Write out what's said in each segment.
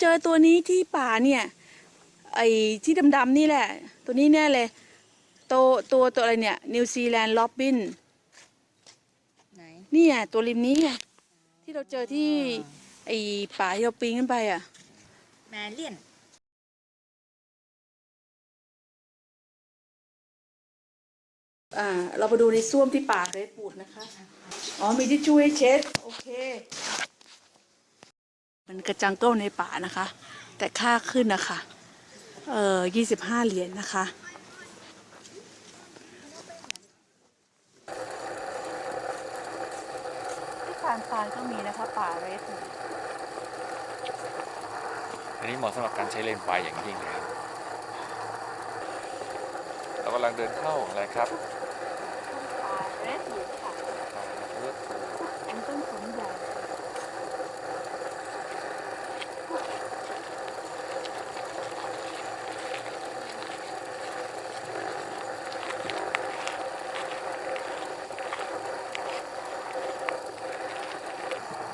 เจอตัวนี้ที่ป่าเนี่ย ไอ้ที่ดำๆนี่แหละ ตัวนี้แน่เลยตัวตัวตัวอะไรเนี่ย นิวซีแลนด์ล็อบบินไหนนี่อะตัวริมนี้ไงที่เราเจอที่ไอ้ป่าที่เราปีนขึ้นไปอะ แมเลียนอ่า เรามาดูในส้วมที่ป่าเรดบูดนะคะ อ๋อ มีที่ช่วยเช็ด โอเค มันกระจังเกิลในป่านะคะ แต่ค่าขึ้นนะคะ เอ่อยี่สิบห้าเหรียญนะคะที่ฟานฟานก็มีนะคะป่าเรดบูดอันนี้เหมาะสำหรับการใช้เลนไฟอย่างยิ่งเลยครับเรากำลังเดินเข้าอะไรครับป่าเรดบูดค่ะ เลือดถูก อันต้นสนใหญ่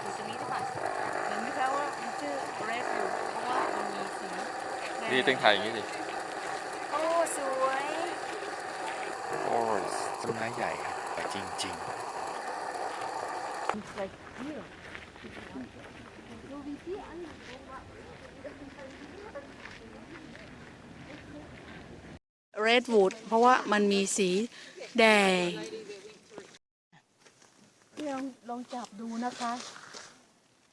อยู่ตรงนี้หรือเปล่าเห็นไหมคะว่ามันชื่อ red อยู่เพราะว่ามันมีสีแดงนี่เต็งถ่ายอย่างนี้ดิโอ้สวยโอ้ยต้นไม้ใหญ่ครับแต่จริงเรดวูดเพราะว่ามันมีสีแดงลองลองจับดูนะคะ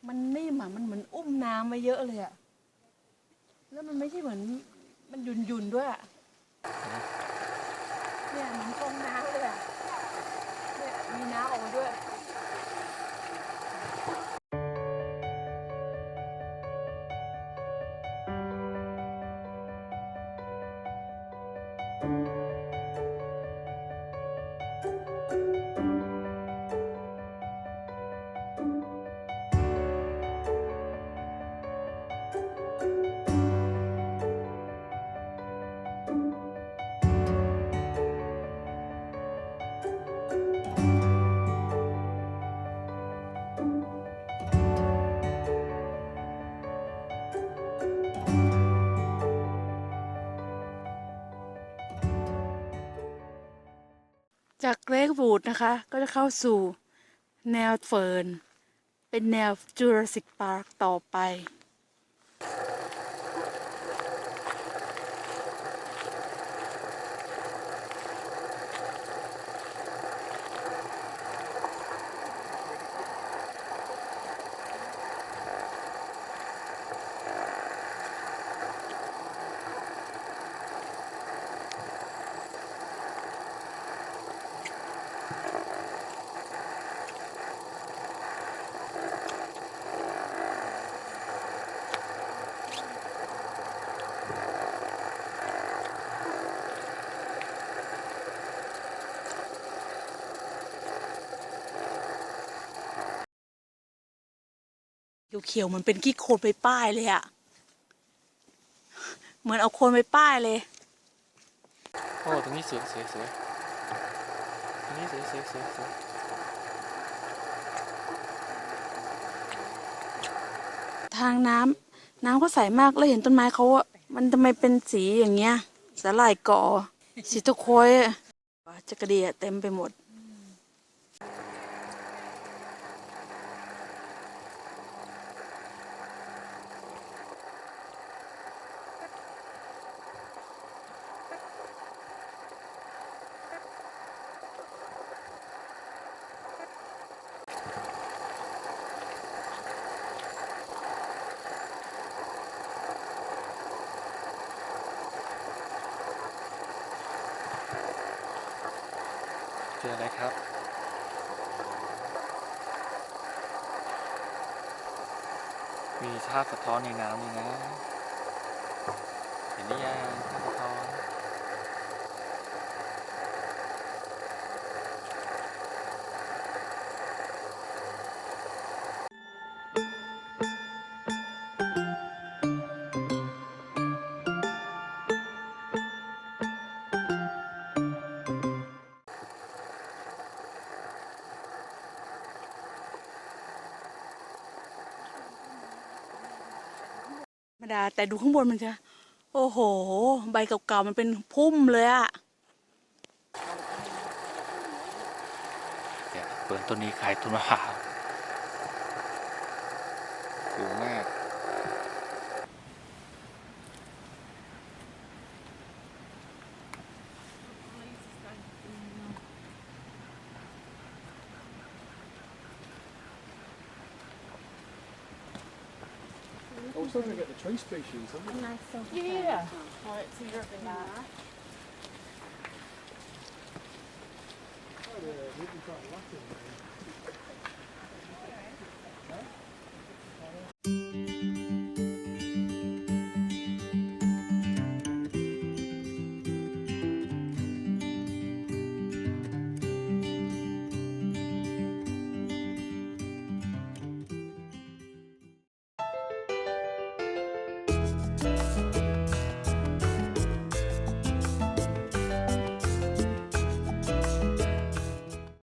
มันนิ่มอะ มันเหมือนอุ้มน้ำไว้เยอะเลยอะ แล้วมันไม่ใช่เหมือนมันหยุ่นหยุ่นๆด้วยอะเนี่ยเหมือนฟองน้ำเลยอะเนี่ยมีน้ำออกมาด้วย จากเรกวูดนะคะ ก็จะเข้าสู่แนวเฟิร์น เป็นแนวจูราสสิกพาร์คต่อไป เขียวๆเหมือนเป็นขี้โคลนไปป้ายเลยอะเหมือนเอาโคลนไปป้ายเลยๆโอ้ตรงนี้สวยสวยสวยตรงนี้สวยสวยสวยสวยทางน้ำน้ำก็ใสมากแล้วเห็นต้นไม้เขาอะมันทำไมเป็นสีอย่างเงี้ยสาหร่ายก่อสีตะโคอยอะจักระเดียเต็มไปหมด จออะไรครับ มีภาพสะท้อนในน้ำนี่นะ เห็นหรือยัง ดา แต่ดูข้างบนมันจะ โอ้โห ใบเก่าๆมันเป็นพุ่มเลยอะเนี่ยเปิดต้นนี้ขายต้นมะพร้าวสูงม Also, we're gonna get the tree species, aren't we? Yeah. That. Oh, yeah, we've.